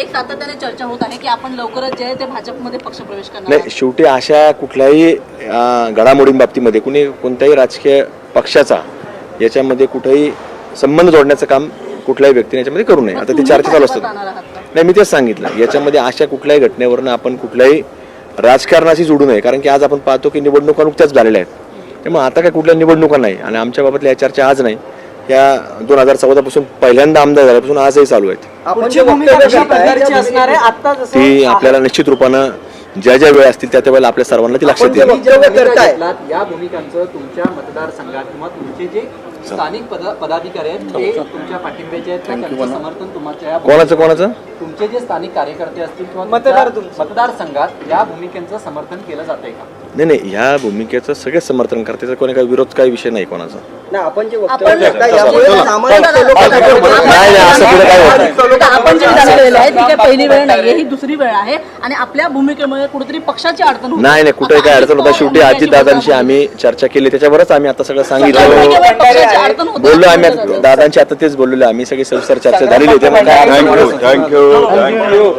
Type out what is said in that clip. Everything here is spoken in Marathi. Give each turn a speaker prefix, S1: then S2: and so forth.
S1: एक सातत्याने चर्चा होत आहे की आपण लवकरच जे आहे ते भाजपमध्ये पक्षप्रवेश करणार
S2: नाही. शेवटी अशा कुठल्याही घडामोडींबाबतीमध्ये कुणी कोणत्याही राजकीय पक्षाचा याच्यामध्ये कुठेही संबंध जोडण्याचं काम कुठल्याही व्यक्तीने याच्यामध्ये करू नये. आता ती चर्चा चालू असतात? नाही मी तेच सांगितलं. याच्यामध्ये अशा कुठल्याही घटनेवरनं आपण कुठल्याही राजकारणाशी जोडू नये. कारण की आज आपण पाहतो की निवडणुका नुकत्याच झालेल्या आहेत. त्यामुळे आता काय कुठल्या निवडणुका नाही आणि आमच्या बाबतल्या या चर्चा आज नाही. या दोन हजार चौदा पासून पहिल्यांदा आमदार झाल्यापासून आजही चालू आहेत. ती आपल्याला निश्चित रूपानं ज्या ज्या वेळ असतील त्या त्या वेळेला आपल्या सर्वांना ती लक्षात येईल.
S3: या भूमिकांचं तुमच्या मतदारसंघात किंवा तुमचे जे स्थानिक पद पदाधिकारी आहेत ते तुमच्या पाठिंब्याचे आहेत का? त्यांचं समर्थन तुमच्या या
S2: कोणाचं कोणाचं?
S3: तुमचे जे स्थानिक कार्यकर्ते असतील किंवा
S4: मतदार
S3: मतदारसंघात या भूमिकेचं समर्थन केलं जातंय का?
S2: नाही नाही ह्या भूमिकेचं सगळेच समर्थन करते कोणी काही विरोध काही विषय नाही कोणाचा.
S4: नाही आपण जे
S1: आपण-
S2: नाही नाही काय होत नाही
S1: आहे ती काही पहिली वेळ नाहीये ही दुसरी वेळ आहे. आणि आपल्या भूमिकेमुळे कुठेतरी पक्षाची अडचण होते.
S2: नाही नाही कुठे काय अडचण होता? शेवटी अजितदादांशी आम्ही चर्चा केली. त्याच्यावरच आम्ही आता सगळं सांगितलं.
S1: भूमिकेमुळे पक्षाची अडचण होते.
S2: बोललो आम्ही आता- दादांची आता तेच बोललेलो आम्ही. सगळी सविस्तर चर्चा झालेली होती मग काय अडचण
S5: थँक्यू थँक्यू थँक्यू